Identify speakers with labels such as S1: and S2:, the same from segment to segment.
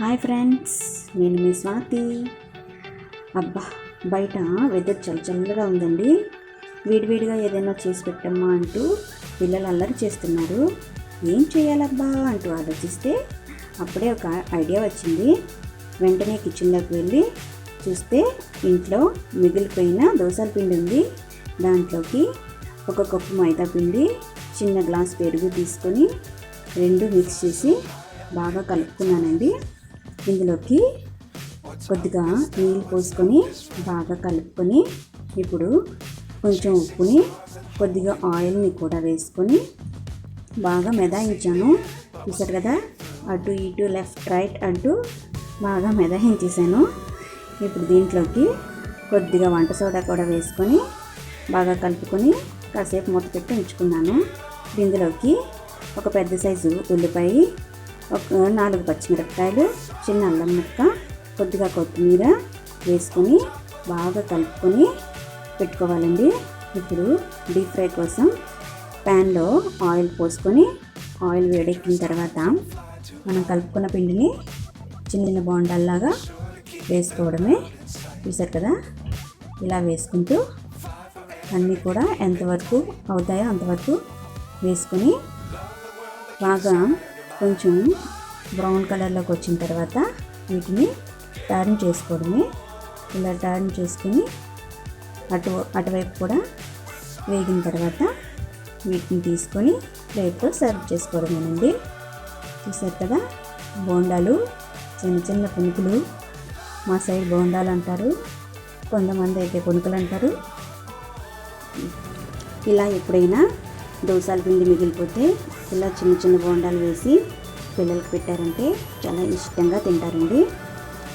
S1: Hi friends నేను మీ స్వాతి. అబ్బా బయట వెదర్ చల్ల చల్లగా ఉందండి. వేడివేడిగా ఏదైనా చేసి పెట్టమ్మా అంటూ పిల్లలు అల్లరి చేస్తున్నారు. ఏం చేయాలబ్బా అంటూ ఆలోచిస్తే అప్పుడే ఒక ఐడియా వచ్చింది. వెంటనే కిచెన్లోకి వెళ్ళి చూస్తే ఇంట్లో మిగిలిపోయిన దోసల పిండి ఉంది. దాంట్లోకి ఒక కప్పు మైదా పిండి చిన్న గ్లాస్ పెరుగు తీసుకొని రెండు మిక్స్ చేసి బాగా కలుపుకున్నానండి. ఇందులోకి కొద్దిగా నీళ్ళు పోసుకొని బాగా కలుపుకొని ఇప్పుడు కొంచెం ఉప్పుని కొద్దిగా ఆయిల్ని కూడా వేసుకొని బాగా మెదాయించాను. చూసారు కదా? అటు ఇటు లెఫ్ట్ రైట్ అంటూ బాగా మెదాయించేసాను. ఇప్పుడు దీంట్లోకి కొద్దిగా వంట సోడా కూడా వేసుకొని బాగా కలుపుకొని కాసేపు మూత పెట్టి ఉంచుకున్నాను. ఇందులోకి ఒక పెద్ద సైజు ఉల్లిపాయ ఒక నాలుగు పచ్చిమిరపకాయలు చిన్న అల్లం ముక్క కొద్దిగా కొత్తిమీర వేసుకొని బాగా కలుపుకొని పెట్టుకోవాలండి. ఇప్పుడు డీప్ ఫ్రై కోసం ప్యాన్లో ఆయిల్ పోసుకొని ఆయిల్ వేడెక్కిన తర్వాత మనం కలుపుకున్న పిండిని చిన్న చిన్న బోండాల్లాగా వేసుకోవడమే చూసారు కదా? ఇలా వేసుకుంటూ అన్నీ కూడా ఎంతవరకు అవుతాయో అంతవరకు వేసుకొని బాగా కొంచెం బ్రౌన్ కలర్లోకి వచ్చిన తర్వాత వీటిని టర్న్ చేసుకోవడమే. ఇలా టర్న్ చేసుకొని అటు అటువైపు కూడా వేగిన తర్వాత వీటిని తీసుకొని ప్లేట్లో సర్వ్ చేసుకోవడమేనండి. చూసారు కదా? బోండాలు చిన్న చిన్న పునుకులు మా సైడ్ బోండాలు అంటారు కొంతమంది అయితే పునుకులు అంటారు. ఇలా ఎప్పుడైనా దోసాల పిండి మిగిలిపోతే ఇలా చిన్న చిన్న బోండాలు వేసి పిల్లలకి పెట్టారంటే చాలా ఇష్టంగా తింటారండి.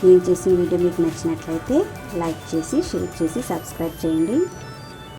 S1: నేను చేసిన వీడియో మీకు నచ్చినట్లయితే లైక్ చేసి షేర్ చేసి సబ్స్క్రైబ్ చేయండి.